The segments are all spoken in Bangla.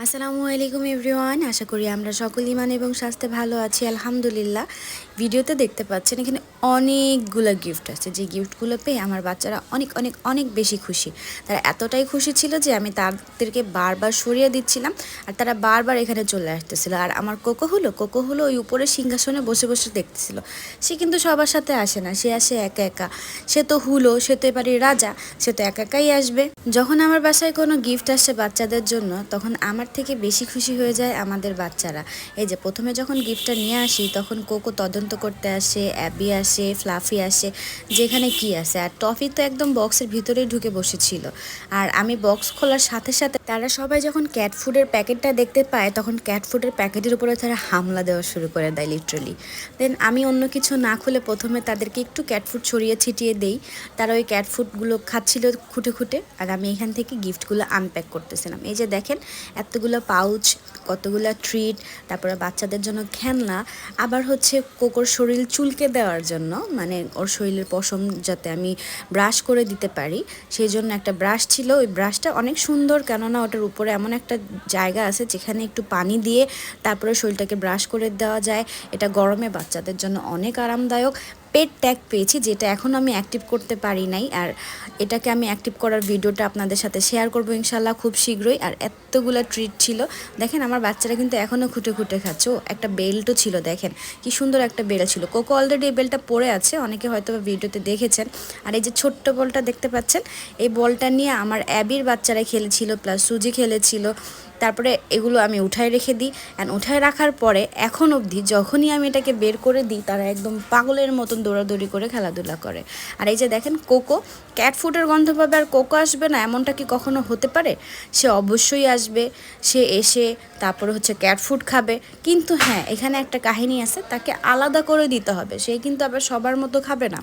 আসসালামু আলাইকুম এভরিওয়ান, আশা করি আমরা সকল ইমান এবং স্বাস্থ্যে ভালো আছি, আলহামদুলিল্লাহ। ভিডিওতে দেখতে পাচ্ছেন এখানে অনেকগুলো গিফট আছে। যে গিফটগুলো পেয়ে আমার বাচ্চারা অনেক অনেক অনেক বেশি খুশি। তারা এতটাই খুশি ছিল যে আমি তাদেরকে বারবার সরিয়ে দিচ্ছিলাম আর তারা বারবার এখানে চলে আসতেছিল। আর আমার কোকো হলো কোকো হলো ওই উপরে সিংহাসনে বসে বসে দেখতেছিল। সে কিন্তু সবার সাথে আসে না, সে আসে একা একা। সে তো হুলো, সে তো এবারে রাজা, সে তো একা, একাই আসবে। যখন আমার বাসায় কোনো গিফট আসে বাচ্চাদের জন্য, তখন আমার থেকে বেশি খুশি হয়ে যায় আমাদের বাচ্চারা। এই যে প্রথমে যখন গিফটটা নিয়ে আসি, তখন কোকো তদন্ত করতে আসে, অ্যাবি আসে, ফ্লাফি আসে, যেখানে কি আছে। আর টফি তো একদম বক্সের ভিতরেই ঢুকে বসেছিল। আর আমি বক্স খোলার সাথে সাথে তারা সবাই যখন ক্যাট ফুডের প্যাকেটটা দেখতে পায়, তখন ক্যাট ফুডের প্যাকেটের উপরে তারা হামলা দেওয়া শুরু করে দেয় লিটারালি দেন আমি অন্য কিছু না খুলে প্রথমে তাদেরকে একটু ক্যাট ফুড ছড়িয়ে ছিটিয়ে দেই। তারা ওই ক্যাট ফুডগুলো খাচ্ছিল খুঁটে খুঁটে, আর আমি এখান থেকে গিফটগুলো আনপ্যাক করতেছিলাম। এই যে দেখেন এতগুলো পাউচ, কতগুলো ট্রিট তারপরে বাচ্চাদের জন্য খেলনা, আবার হচ্ছে কোকোর শরীর চুলকে দেওয়ার জন্য মানে ওর শরীরের পশম যাতে আমি ব্রাশ করে দিতে পারি, সেই জন্য একটা ব্রাশ ছিল। ওই ব্রাশটা অনেক সুন্দর, কেননা ওটার উপরে এমন একটা জায়গা আছে যেখানে একটু পানি দিয়ে তারপরে শরীরটাকে ব্রাশ করে দেওয়া যায়। এটা গরমে বাচ্চাদের জন্য অনেক আরামদায়ক। পেট ট্যাগ পেয়েছি, যেটা এখন আমি অ্যাক্টিভ করতে পারি নাই। আর এটাকে আমি অ্যাক্টিভ করার ভিডিওটা আপনাদের সাথে শেয়ার করব ইনশাল্লাহ খুব শীঘ্রই। আর এতগুলো ট্রিট ছিল, দেখেন আমার বাচ্চারা কিন্তু এখনও খুঁটে খুঁটে খাচ্ছে। ও একটা বেল্টও ছিল, দেখেন কি সুন্দর একটা বেল্ট ছিল। কোকো অলরেডি এই বেল্টটা পরে আছে, অনেকে হয়তো ভিডিওতে দেখেছেন। আর এই যে ছোট্ট বলটা দেখতে পাচ্ছেন, এই বলটা নিয়ে আমার অ্যাবির বাচ্চারা খেলেছিল প্লাস সুজি খেলেছিল। তারপরে এগুলো আমি উঠায় রেখে দিই। অ্যান্ড উঠায় রাখার পরে এখন অবধি যখনই আমি এটাকে বের করে দিই, তারা একদম পাগলের মতন দৌড়াদৌড়ি করে খেলাধুলা করে। আর এই যে দেখেন কোকো ক্যাট ফুডের গন্ধ পাবে আর কোকো আসবে না, এমনটা কি কখনো হতে পারে? সে অবশ্যই আসবে, সে এসে তারপরে হচ্ছে ক্যাট ফুড খাবে। কিন্তু হ্যাঁ এখানে একটা কাহিনী আছে, তাকে আলাদা করে দিতে হবে। সে কিন্তু আবার সবার মতো খাবে না।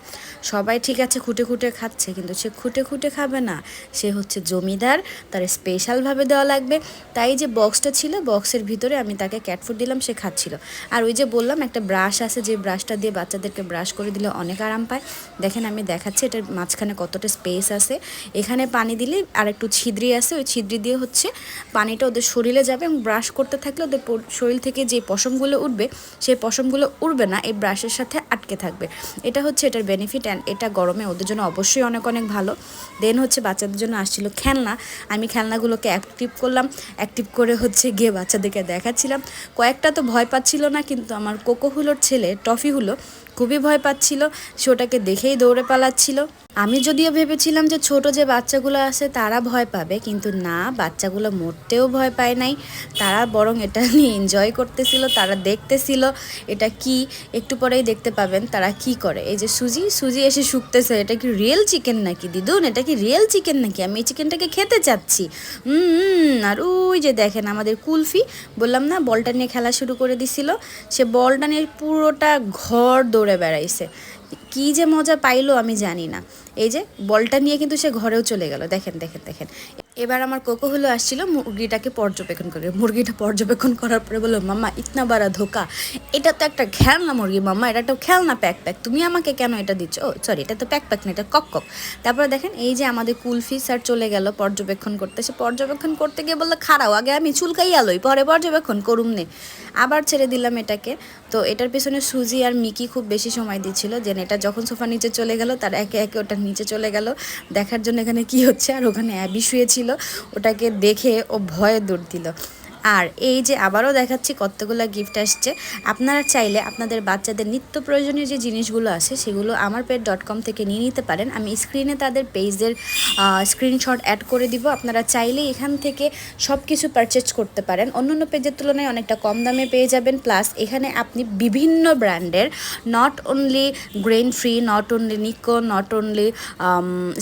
সবাই ঠিক আছে, খুঁটে খুঁটে খাচ্ছে, কিন্তু সে খুঁটে খুঁটে খাবে না। সে হচ্ছে জমিদার, তার স্পেশালভাবে দেওয়া লাগবে। তাই যে বক্সটা ছিল বক্সের ভিতরে আমি তাকে ক্যাট ফুড দিলাম, সে খাচ্ছিল। আর ওই যে বললাম, একটা ব্রাশ আছে, যে ব্রাশটা দিয়ে বাচ্চাদেরকে ব্রাশ করে দিলে অনেক আরাম পায়। দেখেন আমি দেখাচ্ছি, এটার মাঝখানে কতটা স্পেস আছে। এখানে পানি দিলে আর একটু ছিদ্রি আছে, ওই ছিদ্রি দিয়ে হচ্ছে পানিটা ওদের শরীরে যাবে এবং ব্রাশ করতে থাকলে ওদের শরীর থেকে যে পশমগুলো উঠবে, সেই পশমগুলো উঠবে না, এই ব্রাশের সাথে আটকে থাকবে। এটা হচ্ছে এটার বেনিফিট অ্যান্ড এটা গরমে ওদের জন্য অবশ্যই অনেক অনেক ভালো। দেন হচ্ছে বাচ্চাদের জন্য আসছিল খেলনা। আমি খেলনাগুলোকে অ্যাক্টিভ করলাম অ্যাক্টিভ করে হচ্ছে গিয়ে বাচ্চাদেরকে দেখাচ্ছিলাম। কয়েকটা তো ভয় পাচ্ছিল না, কিন্তু আমার কোকোহুলোর ছেলে টফি হলো খুবই ভয় পাচ্ছিল, সে ওটাকে দেখেই দৌড়ে পালাচ্ছিল। আমি যদিও ভেবেছিলাম যে ছোট যে বাচ্চাগুলো আছে তারা ভয় পাবে, কিন্তু না, বাচ্চাগুলো মরতেও ভয় পায় নাই। তারা বরং এটা নিয়ে এনজয় করতেছিল, তারা দেখতেছিল এটা কি, একটু পরেই দেখতে পাবেন তারা কি করে। এই যে সুজি সুজি এসে শুকতেছে, এটা কি রিয়েল চিকেন নাকি? দিদুন, এটা কি রিয়েল চিকেন নাকি? আমি এই চিকেনটাকে খেতে চাচ্ছি। আর ওই যে দেখেন আমাদের কুলফি, বললাম না, বলটা নিয়ে খেলা শুরু করে দিছিল। সে বলটা নিয়ে পুরোটা ঘর দৌড়ে বেড়াইছে। কি যে মজা পাইলো আমি জানি না। এই যে বলটা নিয়ে কিন্তু সে ঘরেও চলে গেল। দেখেন দেখেন দেখেন। এবার আমার কোকো হলো আসছিল, মুরগিটাকে পর্যবেক্ষণ করে। মুরগিটা পর্যবেক্ষণ করার পরে বলল, মাম্মা, ইতনা বারা ধোকা। এটা তো একটা খেলনা মুরগি, মাম্মা, এটা তো খেলনা প্যাক প্যাক তুমি আমাকে কেন এটা দিচ্ছ? ও সরি এটা তো প্যাক প্যাক না, এটা কক কক তারপরে দেখেন, এই যে আমাদের কুলফি স্যার চলে গেল পর্যবেক্ষণ করতে। সে পর্যবেক্ষণ করতে গিয়ে বলল খারাও আগে আমি চুলকাই আলোই পরে পর্যবেক্ষণ করুম নে। আবার ছেড়ে দিলাম এটাকে। তো এটার পেছনে সুজি আর মিকি খুব বেশি সময় দিচ্ছিল, যে এটা যখন সোফা নিচে চলে গেল, তার একে একে ওটা নিচে চলে গেল। দেখার জন্য এখানে কি হচ্ছে? আর ওখানে অ্যাবি শুয়েছিল ওটাকে দেখে ও ভয়ে দৌড় দিল। আর এই যে আবারও দেখাচ্ছি কতগুলো গিফট আসছে, আপনারা চাইলে আপনাদের বাচ্চাদের নিত্য প্রয়োজনীয় যে জিনিসগুলো আছে সেগুলো আমার পেট ডট কম থেকে নিয়ে নিতে পারেন। আমি স্ক্রিনে তাদের পেজের স্ক্রিনশট অ্যাড করে দিব। আপনারা চাইলে এখান থেকে সব কিছু পারচেজ করতে পারেন। অন্যান্য পেজের তুলনায় অনেকটা কম দামে পেয়ে যাবেন। প্লাস এখানে আপনি বিভিন্ন ব্র্যান্ডের not only grain free not only Nico not only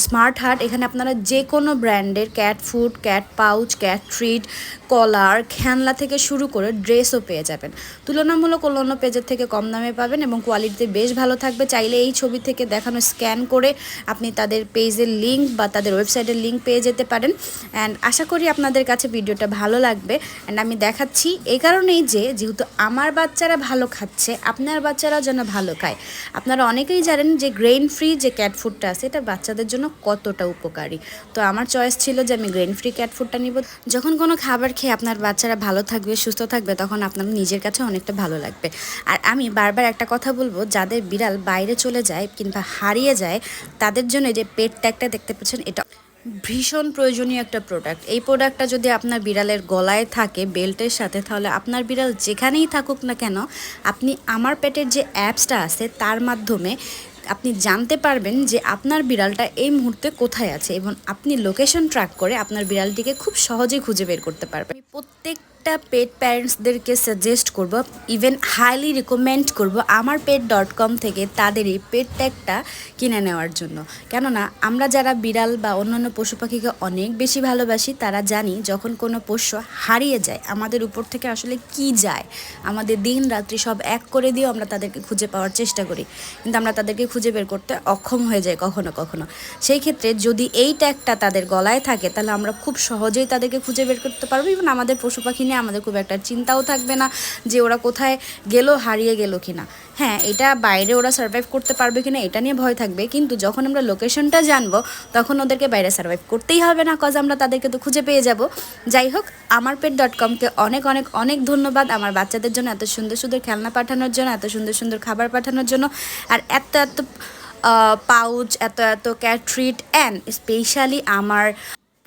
smart heart এখানে আপনারা যে কোনো ব্র্যান্ডের cat food cat pouch cat treat collar খেলনা থেকে শুরু করে ড্রেসও পেয়ে যাবেন। তুলনামূলক অন্য পেজের থেকে কম দামে পাবেন এবং কোয়ালিটিতে বেশ ভালো থাকবে। চাইলে এই ছবি থেকে দেখানো স্ক্যান করে আপনি তাদের পেজের লিঙ্ক বা তাদের ওয়েবসাইটের লিঙ্ক পেয়ে যেতে পারেন। অ্যান্ড আশা করি আপনাদের কাছে ভিডিওটা ভালো লাগবে। অ্যান্ড আমি দেখাচ্ছি এই কারণেই যে, যেহেতু আমার বাচ্চারা ভালো খাচ্ছে, আপনার বাচ্চারাও যেন ভালো খায়। আপনারা অনেকেই জানেন যে গ্রেন ফ্রি যে ক্যাট ফুডটা আছে, এটা বাচ্চাদের জন্য কতটা উপকারী। তো আমার চয়েস ছিল যে, আমি গ্রেন ফ্রি ক্যাট ফুডটা নিব। যখন কোনো খাবার খেয়ে আপনার বাচ্চা বাচ্চারা ভালো থাকবে, সুস্থ থাকবে, তখন আপনার নিজের কাছে অনেকটা ভালো লাগবে। আর আমি বারবার একটা কথা বলব, যাদের বিড়াল বাইরে চলে যায় কিংবা হারিয়ে যায়, তাদের জন্য যে পেট ট্যাগটা দেখতে পাচ্ছেন, এটা ভীষণ প্রয়োজনীয় একটা প্রোডাক্ট এই প্রোডাক্টটা যদি আপনার বিড়ালের গলায় থাকে বেল্টের সাথে, তাহলে আপনার বিড়াল যেখানেই থাকুক না কেন, আপনি আমার পেটের যে অ্যাপসটা আছে, তার মাধ্যমে আপনি জানতে পারবেন যে আপনার বিড়ালটা এই মুহূর্তে কোথায় আছে এবং আপনি লোকেশন ট্র্যাক করে আপনার বিড়ালটিকে খুব সহজেই খুঁজে বের করতে পারবেন। আমি প্রত্যেকটা পেট প্যারেন্টসদেরকে সাজেস্ট করব ইভেন হাইলি রিকমেন্ড করব আমার পেট ডট কম থেকে তাদের এই পেট ট্যাগটা কিনে নেওয়ার জন্য। কেননা, আমরা যারা বিড়াল বা অন্যান্য পশু পাখিকে অনেক বেশি ভালোবাসি, তারা জানি যখন কোনো পোষ্য হারিয়ে যায়, আমাদের উপর থেকে আসলে কি যায়, আমাদের দিন রাত্রি সব এক করে দিয়েও আমরা তাদেরকে খুঁজে পাওয়ার চেষ্টা করি। কিন্তু আমরা তাদেরকে খুঁজে বের করতে অক্ষম হয়ে যাই কখনো কখনো। সেই ক্ষেত্রে যদি এই ট্যাগটা তাদের গলায় থাকে, তাহলে আমরা খুব সহজেই তাদেরকে খুঁজে বের করতে পারব এবং আমাদের পশু পাখি নিয়ে আমাদের খুব একটা চিন্তাও থাকবে না যে ওরা কোথায় গেল, হারিয়ে গেল কিনা। হ্যাঁ এটা বাইরে ওরা সার্ভাইভ করতে পারবে কিনা এটা নিয়ে ভয় থাকবে, কিন্তু যখন আমরা লোকেশনটা জানব, তখন ওদেরকে বাইরে সার্ভাইভ করতেই হবে না কজ আমরা তাদেরকে তো খুঁজে পেয়ে যাব। যাই হোক আমার পেট ডট কমকে অনেক অনেক অনেক ধন্যবাদ আমার বাচ্চাদের জন্য, এত সুন্দর সুন্দর খেলনা পাঠানোর জন্য, এত সুন্দর সুন্দর খাবার পাঠানোর জন্য, আর এত এত পাউচ এত এত ক্যাট ট্রিট অ্যান্ড স্পেশালি আমার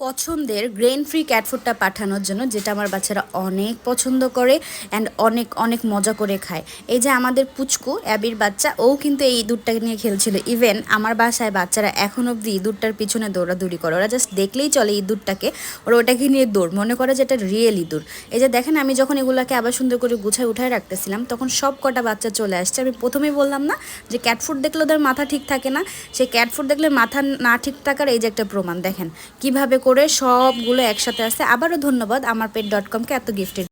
পছন্দের গ্রেন ফ্রি ক্যাট ফুডটা পাঠানোর জন্য, যেটা আমার বাচ্চারা অনেক পছন্দ করে অ্যান্ড অনেক অনেক মজা করে খায়। এই যে আমাদের পুচকু, অ্যাবির বাচ্চা, ও কিন্তু এই ইঁদুরটাকে নিয়ে খেলছিল। ইভেন আমার বাসায় বাচ্চারা এখন অবধি ইঁদুরটার পিছনে দৌড়াদৌড়ি করে। ওরা জাস্ট দেখলেই চলে ইঁদুরটাকে ওরা ওটাকে নিয়ে দৌড়। মনে করে যে এটা রিয়েল ইঁদুর এই যে দেখেন, আমি যখন এগুলোকে আবার সুন্দর করে গুছায়, উঠায় রাখতেছিলাম, তখন সব কটা বাচ্চা চলে আসছে। আমি প্রথমেই বললাম না যে ক্যাট ফুড দেখলে ওদের মাথা ঠিক থাকে না। সেই ক্যাট ফুড দেখলে মাথা না ঠিক থাকার এই যে একটা প্রমাণ, দেখেন। কীভাবে করে সবগুলো একসাথে আছে আবারও ধন্যবাদ আমার পেট ডট কমকে এত গিফটের